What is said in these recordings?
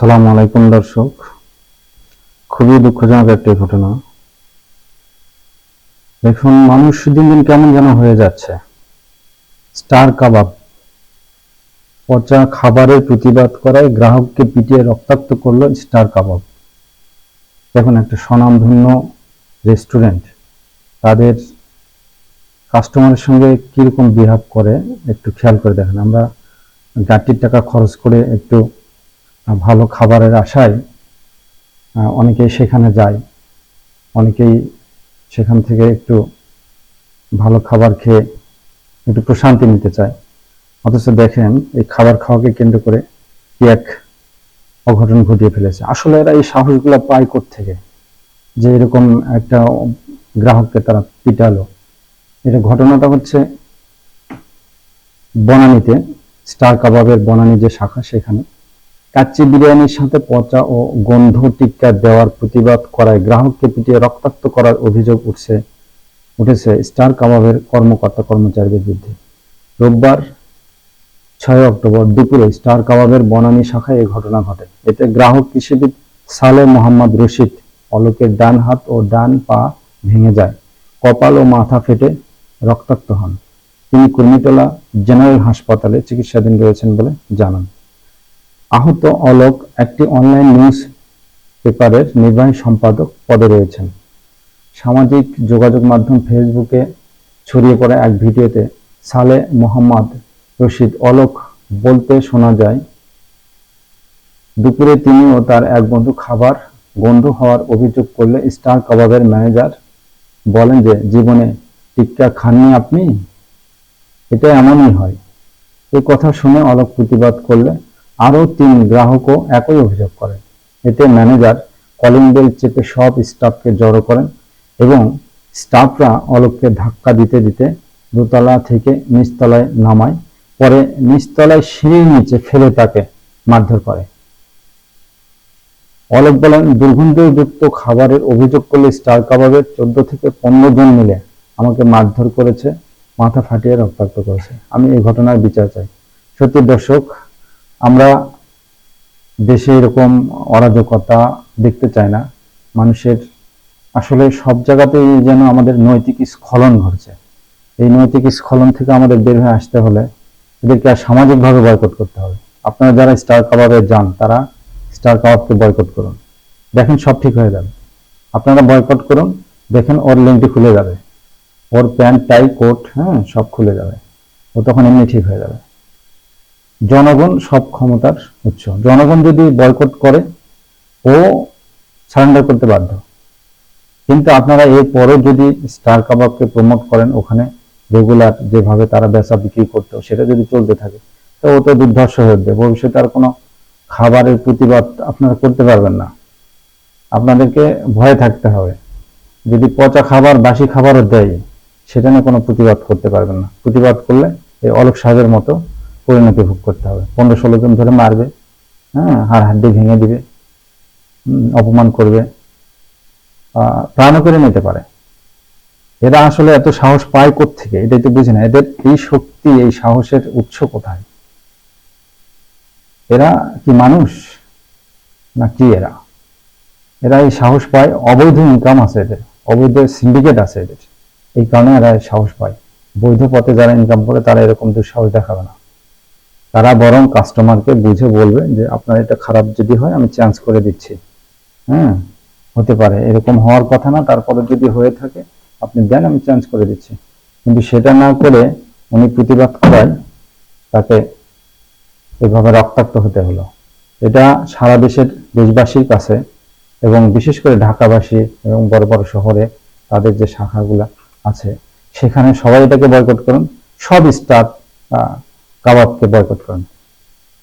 আসসালামু আলাইকুম, দর্শক। খুবই দুঃখজনক একটি ঘটনা। দেখুন, মানুষ দিন দিন কেমন যেন হয়ে যাচ্ছে। স্টার কাবাব, পচা খাবারের প্রতিবাদ করায় গ্রাহককে পিটিয়ে রক্তাক্ত করল স্টার কাবাব। দেখুন, একটা স্বনামধন্য রেস্টুরেন্ট, তাদের কাস্টমারের সঙ্গে কীরকম বিহেভ করে, একটু খেয়াল করে দেখেন। আমরা গাড়ির টাকা খরচ করে একটু ভালো খাবারের আশায় অনেকেই সেখানে যায়। অনেকেই সেখান থেকে একটু ভালো খাবার খেয়ে একটু প্রশান্তি নিতে চায়। অথচ দেখেন, এই খাবার খাওয়াকে কেন্দ্র করে কি এক অঘটন ঘটিয়ে ফেলেছে। আসলে এরা এই সাহসগুলো পায় থেকে যে এরকম একটা গ্রাহককে তারা পিটালো। এটা ঘটনাটা হচ্ছে বনানীতে, স্টার কাবাবের বনানী যে শাখা সেখানে। কাচ্চি বিরিয়ানির সাথে পচা ও গন্ধ টিক্কা দেওয়ার প্রতিবাদ করায় গ্রাহককে পিটিয়ে রক্তাক্ত করার অভিযোগ উঠছে, উঠেছে স্টার কাবাবের কর্মকর্তা কর্মচারীদের বিরুদ্ধে। রোববার ছয় অক্টোবর দুপুরে স্টার কাবাবের বনানী শাখায় এই ঘটনা ঘটে। এতে গ্রাহক কৃষিবিদ সালে মোহাম্মদ রশিদ অলোকের ডান হাত ও ডান পা ভেঙে যায়, কপাল ও মাথা ফেটে রক্তাক্ত হন। তিনি কুর্মিটোলা জেনারেল হাসপাতালে চিকিৎসাধীন রয়েছেন বলে জানান। আহত অলোক একটি অনলাইন নিউজ পেপারের নির্বাহী সম্পাদক পদে রয়েছেন। সামাজিক যোগাযোগ মাধ্যম ফেসবুকে ছড়িয়ে পড়া এক ভিডিওতে সালে মোহাম্মদ রশিদ অলোক বলতে শোনা যায়, দুপুরে তিনি ও তার এক বন্ধু খাবার গন্ধ হওয়ার অভিযোগ করলে স্টার কাবাবের ম্যানেজার বলেন যে, জীবনে টিক্কা খাননি আপনি? এটা এমনই হয়। এই কথা শুনে অলোক প্রতিবাদ করলে আরও তিন গ্রাহকও একই অভিযোগ করেন এতে ম্যানেজার কলিং বেল চেপে সব স্টাফকে জড়ো করেন এবং স্টাফরা অলোককে ধাক্কা দিতে দিতে দোতলা থেকে নিচতলায় নামায়, পরে নিচতলায় সিঁড়ির নিচে ফেলে তাকে মারধর করে। অলোক বলেন দুর্গন্ধযুক্ত খাবারের অভিযোগ করলে স্টার কাবাবের চোদ্দ থেকে পনেরো জন মিলে আমাকে মারধর করেছে, মাথা ফাটিয়ে রক্তাক্ত করেছে। আমি এই ঘটনার বিচার চাই। সত্যি দর্শক আমরা দেশে এরকম অরাজকতা দেখতে চাই না। মানুষের আসলে সব জায়গাতেই যেন আমাদের নৈতিক স্খলন ঘটছে। এই নৈতিক স্খলন থেকে আমাদের বের হয়ে আসতে হলে এদেরকে আর সামাজিকভাবে বয়কট করতে হবে। আপনারা যারা স্টার কাবাবে যান, তারা স্টার কাবাবকে বয়কট করুন। দেখেন সব ঠিক হয়ে যাবে। আপনারা বয়কট করুন, দেখেন ওর লিঙ্কটি খুলে যাবে। ওর প্যান্ট টাই কোট হ্যাঁ সব খুলে যাবে। ও তখন এমনি ঠিক হয়ে যাবে। জনগণ সব ক্ষমতার উৎস। জনগণ যদি বয়কট করে, ও সারেন্ডার করতে বাধ্য। কিন্তু আপনারা এরপরও যদি স্টার কাবাবকে প্রমোট করেন, ওখানে রেগুলার যেভাবে তারা বেচা বিক্রি করতো, সেটা যদি চলতে থাকে, তো ও তো দুর্ধর্ষ হয়ে উঠবে। ভবিষ্যতে আর কোনো খাবারের প্রতিবাদ আপনারা করতে পারবেন না। আপনাদেরকে ভয়ে থাকতে হবে। যদি পচা খাবার বাসি খাবারও দেয়, সেটা নিয়ে কোনো প্রতিবাদ করতে পারবেন না। প্রতিবাদ করলে এই অলোক সাহেবের মতো পরিণতি ভোগ করতে হবে। পনেরো ষোলো জন ধরে মারবে হ্যাঁ হাড় হাড্ডি ভেঙে দিবে অপমান করবে প্রাণও করে নিতে পারে। এরা আসলে এত সাহস পায় থেকে এটাই তো বুঝি না। এদের এই শক্তি, এই সাহসের উৎস কোথায়? এরা কি মানুষ? না কি এরা? এরা এই সাহস পায়, অবৈধ ইনকাম আছে এদের, অবৈধ সিন্ডিকেট আছে এদের। এই কারণে এরা সাহস পায়। বৈধ পথে যারা ইনকাম করে, তারা এরকম দুঃসাহস দেখাবে না। তারা বরং কাস্টমারকে বুঝে বলবে যে আপনার এটা খারাপ যদি হয়, আমি চেঞ্জ করে দিচ্ছি। হ্যাঁ হতে পারে। এরকম হওয়ার কথা না, তারপরে যদি হয়ে থাকে, আপনি দেন, আমি চেঞ্জ করে দিচ্ছি। কিন্তু সেটা না করে উনি প্রতিবাদ করায়, তাকে এভাবে রক্তাক্ত হতে হলো। এটা সারা দেশের দেশবাসীর কাছে এবং বিশেষ করে ঢাকাবাসী এবং বড় বড় শহরে তাদের যে শাখাগুলো আছে, সেখানে সবাই এটাকে বয়কট করুন। সব স্টাফ কাবাবকে বয়কট করুন।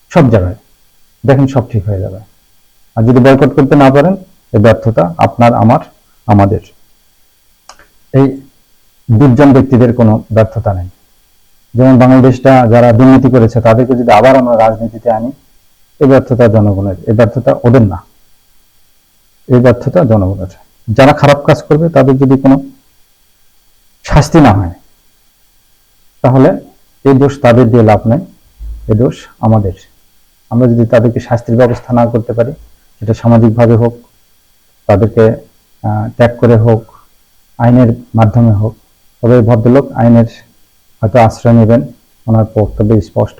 সব জায়গায়। দেখেন সব ঠিক হয়ে যাবে। আর যদি বয়কট করতে না পারেন, এই ব্যর্থতা আপনার, আমার, আমাদের। এই দুর্জন ব্যক্তিদের কোনো ব্যর্থতা নেই। যেমন বাংলাদেশটা যারা দুর্নীতি করেছে, তাদেরকে যদি আবার আমরা রাজনীতিতে আনি, এই ব্যর্থতা জনগণের, এই ব্যর্থতা ওদের না। এই ব্যর্থতা জনগণের। যারা খারাপ কাজ করবে, তাদের যদি কোনো শাস্তি না হয়, তাহলে এই দোষ তাদের দিয়ে লাভ নেই। এই দোষ আমাদের। আমরা যদি তাদেরকে শাস্তির ব্যবস্থা না করতে পারি, সেটা সামাজিকভাবে হোক, তাদেরকে ত্যাগ করে হোক, আইনের মাধ্যমে হোক, তবে এই ভদ্রলোক আইনের হয়তো আশ্রয় নেবেন, ওনার বক্তব্য স্পষ্ট।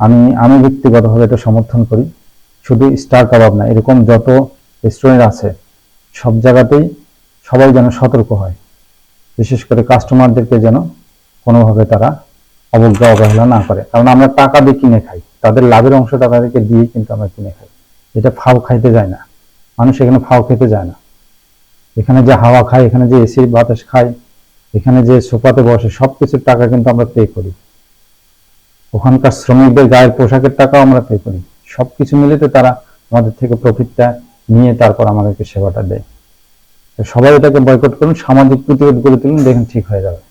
আমি আমি ব্যক্তিগতভাবে এটা সমর্থন করি। শুধু স্টার কাবাব না, এরকম যত রেস্টুরেন্ট আছে, সব জায়গাতেই সবাই যেন সতর্ক হয়। বিশেষ করে কাস্টমারদেরকে যেন কোনোভাবে তারা অবজ্ঞা অবহেলা না করে। কারণ আমরা টাকা দিয়ে কিনে খাই। তাদের লাভের অংশটা তাদেরকে দিয়ে কিন্তু আমরা কিনে খাই। এটা ফাও খাইতে যায় না। মানুষ এখানে ফাও খেতে যায় না। এখানে যে হাওয়া খায়, এখানে যে এসি বাতাস খায়, এখানে যে সোফাতে বসে সব কিছুর টাকা কিন্তু আমরা পে করি। ওখানকার শ্রমিকদের গায়ের পোশাকের টাকাও আমরা পে করি। সবকিছু মিলে তো তারা আমাদের থেকে প্রফিটটা নিয়ে তারপর আমাদেরকে সেবাটা দেয়। সবাই এটাকে বয়কট করুন, সামাজিক প্রতিরোধ গড়ে তুলুন, দেখুন ঠিক হয়ে যাবে।